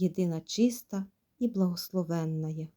єдина чиста і благословенна. є.